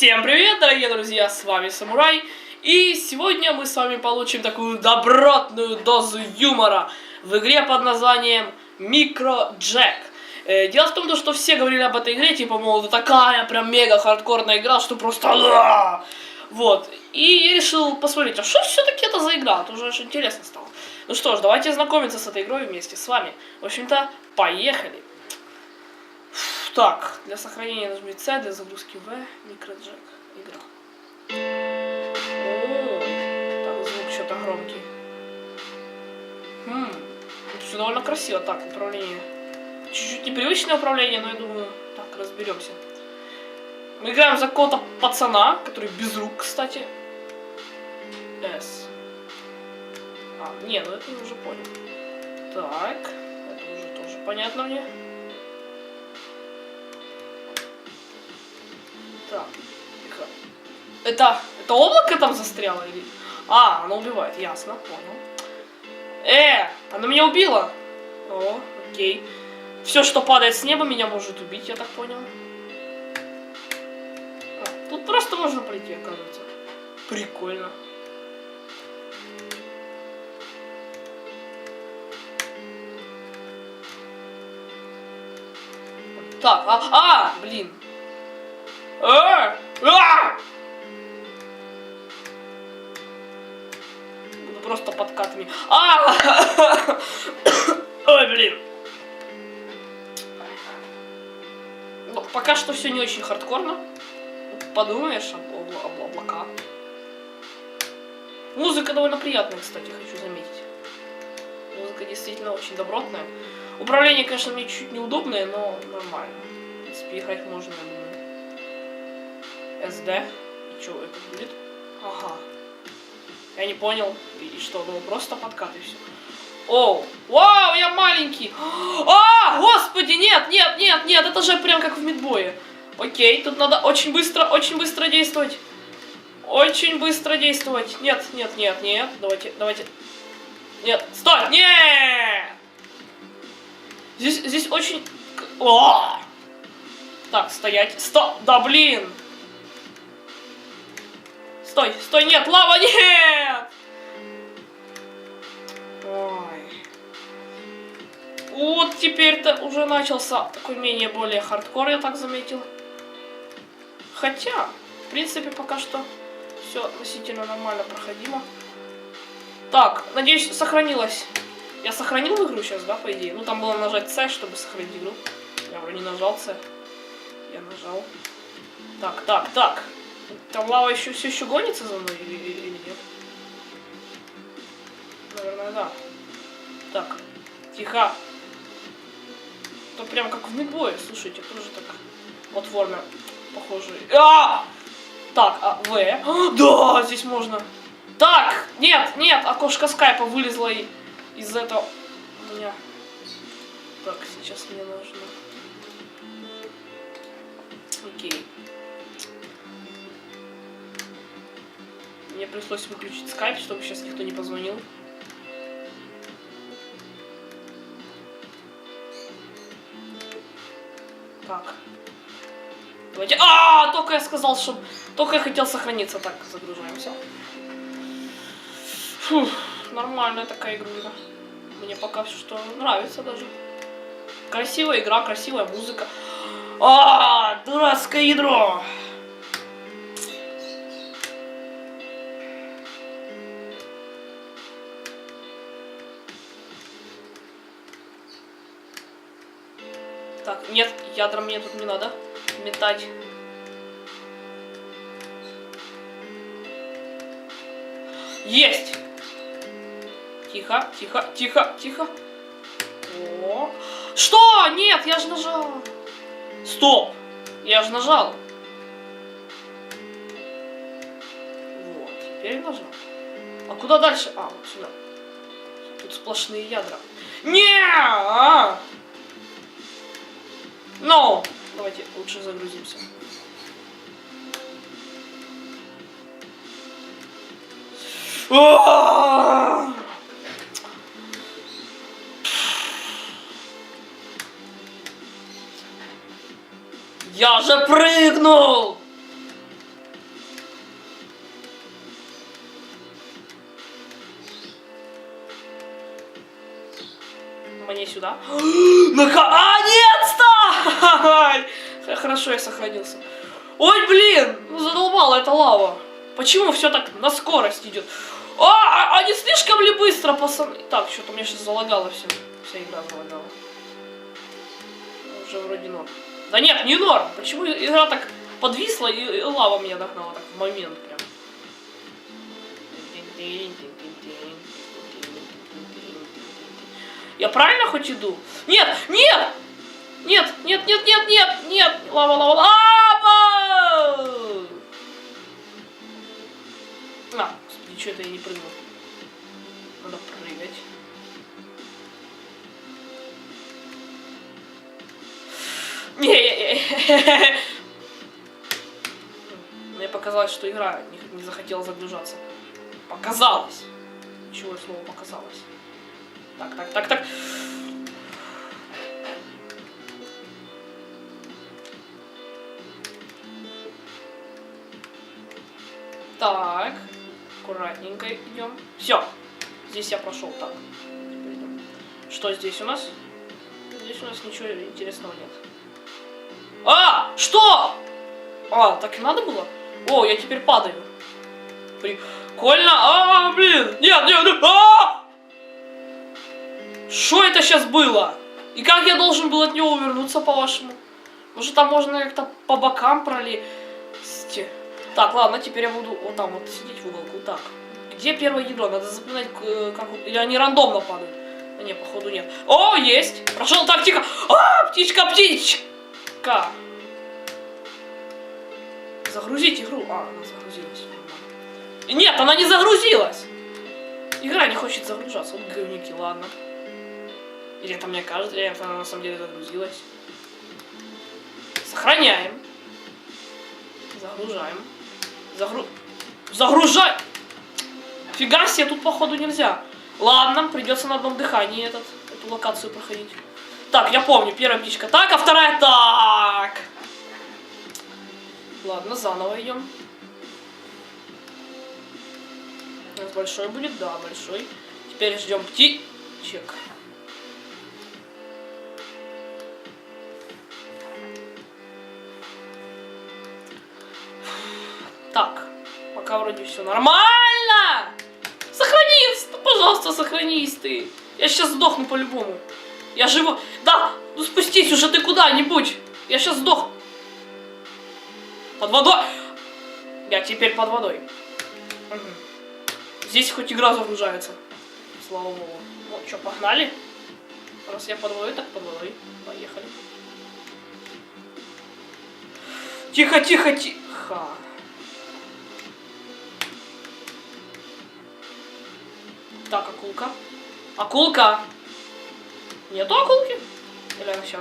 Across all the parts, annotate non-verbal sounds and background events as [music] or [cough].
Всем привет, дорогие друзья, с вами Самурай. И сегодня мы с вами получим такую добротную дозу юмора в игре под названием Микро Джек. Э, Дело в том, то, что все говорили об этой игре, типа, мол, это такая прям мега хардкорная игра, что просто... Вот. И я решил посмотреть, а что все-таки это за игра? Это уже очень интересно стало. Ну что ж, давайте знакомиться с этой игрой вместе с вами. В общем-то, поехали. Так, для сохранения нажми C, для загрузки V, микроджек, игра. О, так, звук что-то громкий. Хм, это все довольно красиво. Так, управление. Чуть-чуть непривычное управление, но я думаю, так, разберемся. Мы играем за какого-то пацана, который без рук, кстати. S. А, не, ну это я уже понял. Так, это уже тоже понятно мне. Это, это облако там застряло или... А, оно убивает, ясно, понял. Э, оно меня убило. О, окей. Все, что падает с неба, меня может убить, я так понял. А, тут просто можно пройти, оказывается. Прикольно. Так, а, а, блин. А! А! Просто подкатами. А! Ой, блин. Пока что все не очень хардкорно. Подумаешь, об, обла- об- облака. Музыка довольно приятная, кстати, хочу заметить. Музыка действительно очень добротная. Управление, конечно, мне чуть неудобное, но нормально. В принципе, играть можно, я думаю. SD. И что это будет? Ага. Я не понял. И что, ну просто подкат и. Оу! Вау, я маленький! А, господи, нет, нет, нет, нет, это же прям как в мидбое. Окей, тут надо очень быстро, очень быстро действовать. Очень быстро действовать. Нет, нет, нет, нет. Давайте, давайте. Нет, стой! Нет! Здесь, здесь очень... О! Так, стоять. Стоп! Да блин! Стой, стой, нет, лава, нет! Ой. Вот теперь-то уже начался такой менее более хардкор, я так заметил. Хотя, в принципе, пока что все относительно нормально проходимо. Так, надеюсь, сохранилось. Я сохранил игру сейчас, да, по идее? Ну, там было нажать C, чтобы сохранить игру. Я вроде не нажал C. Я нажал. Так, так, так. Там лава еще все еще гонится за мной или, или- нет? Наверное, да. Так, тихо. Это прям как в мидбое, слушайте, тоже так платформер похожий. А! Так, а В? А, [gasps] Да, здесь можно. Так, нет, нет, окошко скайпа вылезло и из этого у меня. Так, сейчас мне нужно. Окей. Мне пришлось выключить скайп, чтобы сейчас никто не позвонил. Так. Давайте. А, только я сказал, что только я хотел сохраниться. Так, загружаемся. Фух, нормальная такая игрулька. Мне пока все что нравится даже. Красивая игра, красивая музыка. А, дурацкое ядро. Ядра мне тут не надо метать. Есть! Тихо, тихо, тихо, тихо. О. Что? Нет, я же нажал. Стоп! Я же нажал. Вот, теперь нажал. А куда дальше? А, вот сюда. Тут сплошные ядра. Не! А! Но Давайте лучше загрузимся. Я же прыгнул! Мне сюда. [gasps] А, нет! Хорошо, я сохранился. Ой, блин, ну задолбала эта лава. Почему все так на скорость идет? А, а, а не слишком ли быстро, пацаны? Так, что-то меня сейчас залагало все. Вся игра залагала. Уже вроде норм. Да нет, не норм. Почему игра так подвисла и, и лава меня догнала так в момент прям? Я правильно хоть иду? Нет, нет! Нет, нет, нет, нет, нет, нет! Лава, лава, лава! А, господи, что это я не прыгнул? Надо прыгать. Не, Мне показалось, что игра не, не захотела загружаться. Показалось. Чего слово показалось? Так, так, так, так. Так, аккуратненько идем. Все, здесь я прошел так. Что здесь у нас? Здесь у нас ничего интересного нет. А, что? А, так и надо было? О, я теперь падаю. Прикольно. А, блин. Нет, нет, нет. А! Что это сейчас было? И как я должен был от него увернуться, по-вашему? Может, там можно как-то по бокам пролезть? Так, ладно, теперь я буду вот там вот сидеть в уголку. Так, где первое ядро? Надо запоминать, как... Или они рандомно падают? А, не, походу нет. О, есть! Прошел, так, тихо! А, птичка, птичка! Загрузить игру. А, она загрузилась. Нет, она не загрузилась! Игра не хочет загружаться. Вот говнюки, ладно. Или это мне кажется, или это она на самом деле загрузилась. Сохраняем. Загружаем. Загру... Загружай! Фига себе, тут походу нельзя. Ладно, придется на одном дыхании этот, эту локацию проходить. Так, я помню, первая птичка так, а вторая так. Ладно, заново идем. Большой будет, да, большой. Теперь ждем птичек. Пока вроде все нормально. Сохранись, пожалуйста, сохранись ты. Я сейчас сдохну по-любому. Я живу. Да, ну спустись уже ты куда-нибудь. Я сейчас сдох. Под водой. Я теперь под водой. Мгм. Здесь хоть игра загружается. Слава богу. Ну что, погнали? Раз я под водой, так под водой. Поехали. Тихо, тихо, тихо. Акулка! Нету акулки? Или сейчас?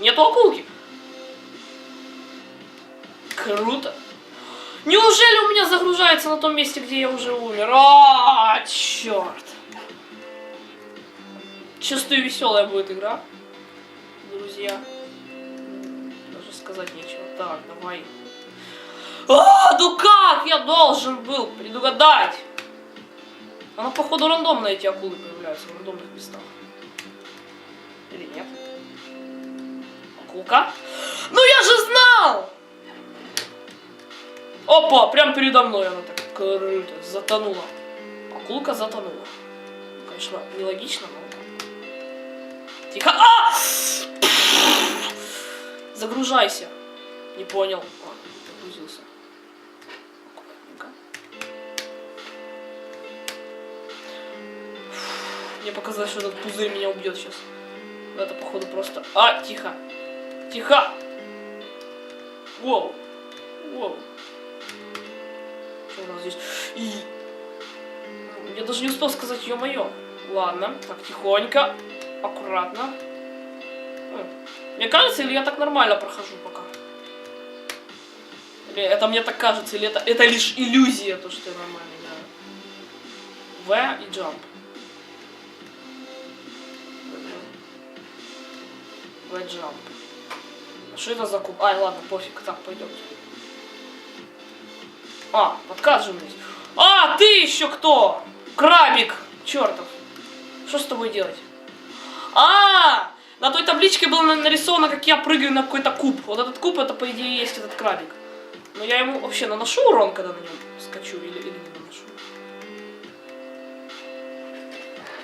Нету акулки. Круто. Неужели у меня загружается на том месте, где я уже умер? А, черт. Чувствую, веселая будет игра. Друзья. Даже сказать нечего. Так, давай. А, ну как я должен был предугадать? Она, походу, рандомно эти акулы появляются в рандомных местах. Или нет? Акулка? Ну я же знал! Опа, прям передо мной она так круто затонула. Акулка затонула. Конечно, нелогично, но... Тихо! А! Загружайся. Не понял. Мне показалось, что этот пузырь меня убьет сейчас. Это, походу, просто... А, тихо. Тихо! Воу. Воу. Что у нас здесь? И... Я даже не успел сказать, ё-моё. Ладно, так, тихонько. Аккуратно. Мне кажется, или я так нормально прохожу пока? Или это мне так кажется, или это, это лишь иллюзия, то, что я нормально играю. В и jump. А что это за куб? Ай, ладно, пофиг, так, пойдемте. А, подкат же. А, ты еще кто? Крабик! Чертов. Что с тобой делать? А, на той табличке было на- нарисовано, как я прыгаю на какой-то куб. Вот этот куб, это, по идее, есть этот крабик. Но я ему вообще наношу урон, когда на нем скачу, или, или не наношу?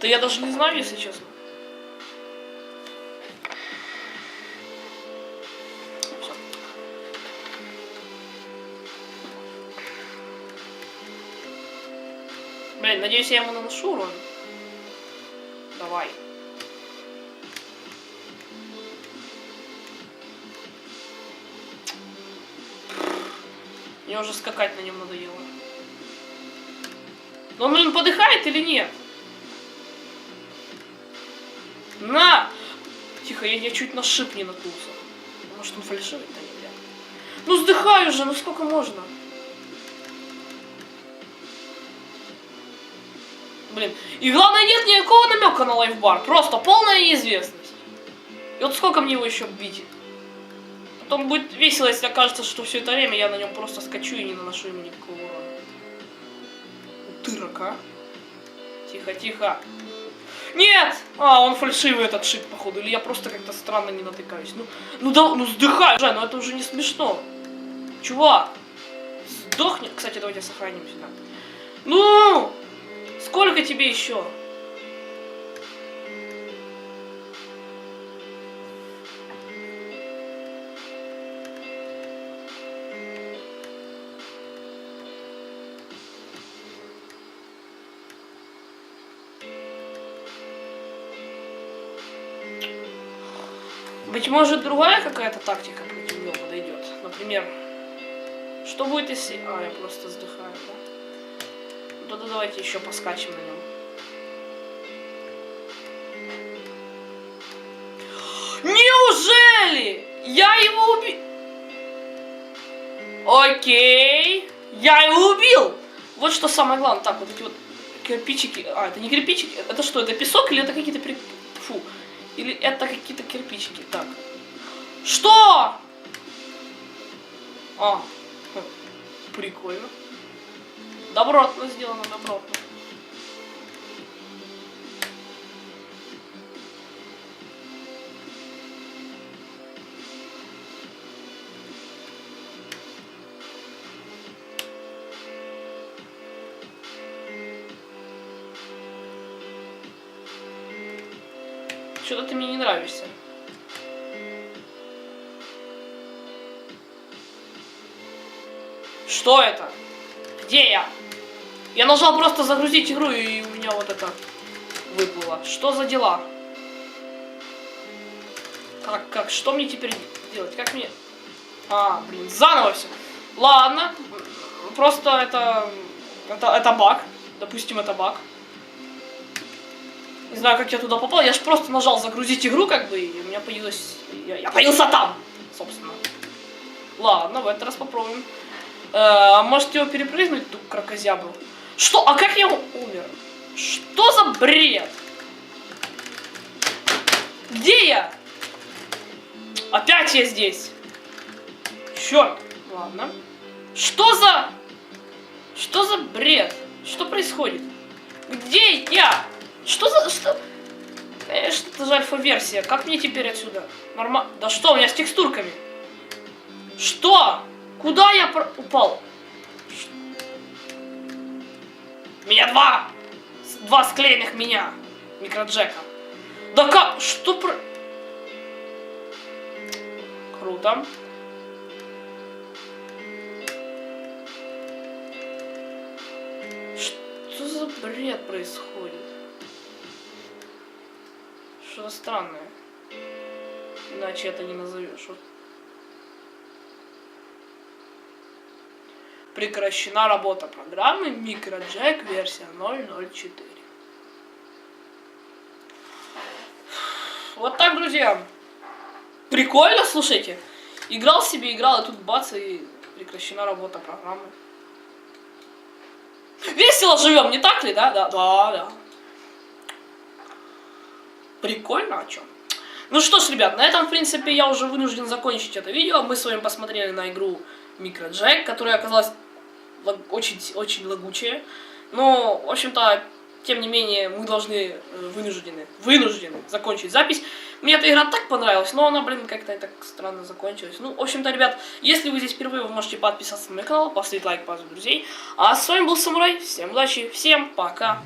Да я даже не знаю, если честно. Блин, надеюсь, я ему наношу урон. Давай. Мне уже скакать на нем надоело. Но он, блин, подыхает или нет? На! Тихо, я, я чуть на шип не наткнулся. Может, он фальшивый? Да не. Ну, сдыхаю же, ну сколько можно? Блин, и главное, нет никакого намека на лайфбар. Просто полная неизвестность. И вот сколько мне его еще бить? Потом будет весело, если окажется, что все это время я на нем просто скачу и не наношу ему никакого урона. Утырок, а? Тихо, тихо. Нет! А, он фальшивый этот шип, походу. Или я просто как-то странно не натыкаюсь. Ну, ну да, ну сдыхай уже, ну это уже не смешно. Чувак, сдохни. Кстати, давайте сохраним сюда. Ну! Сколько тебе еще? Быть может, другая какая-то тактика против него подойдет. Например, что будет, если... А, я просто вздыхаю, да? Ну, Тогда давайте еще поскачем на нем. Неужели? Я его убил? Окей. Я его убил. Вот что самое главное. Так, вот эти вот кирпичики. А, это не кирпичики. Это что, это песок или это какие-то... Фу. Или это какие-то кирпичики. Так. Что? А. хм, Прикольно. Добротно сделано, добротно. Что-то ты мне не нравишься. Что это? Где я? Я нажал просто загрузить игру, и у меня вот это выплыло. Что за дела? Как, как, что мне теперь делать? Как мне... А, блин, заново все. Ладно, просто это, это, это баг. Допустим, это баг. Не знаю, как я туда попал. Я же просто нажал загрузить игру, как бы, и у меня появилось... Я, я появился там, собственно. Ладно, в этот раз попробуем. Э, может его перепрыгнуть, ту крокозябру? Что? А как я умер? Что за бред? Где я? Опять я здесь. Черт. Ладно. Что за... Что за бред? Что происходит? Где я? Что за... Что... Конечно, это же альфа-версия. Как мне теперь отсюда? Нормально. Да что, у меня с текстурками. Что? Куда я про- упал? Меня два! Два склеенных меня. Микроджека. Да как? Что про... Круто. Что за бред происходит? Что-то странное. Иначе это не назовешь. Прекращена работа программы MicroJack версия 004. Вот так, друзья. Прикольно, слушайте. Играл себе, играл, и тут бац, и прекращена работа программы. Весело живем, не так ли, да? Да, да, да. Прикольно, о чем? Ну что ж, ребят, на этом, в принципе, я уже вынужден закончить это видео. Мы с вами посмотрели на игру MicroJack, которая оказалась лаг- очень, очень лагучая. Но, в общем-то, тем не менее, мы должны э, вынуждены, вынуждены закончить запись. Мне эта игра так понравилась, но она, блин, как-то так странно закончилась. Ну, в общем-то, ребят, если вы здесь впервые, вы можете подписаться на мой канал, поставить лайк, позвать друзей. А с вами был Самурай, всем удачи, всем пока.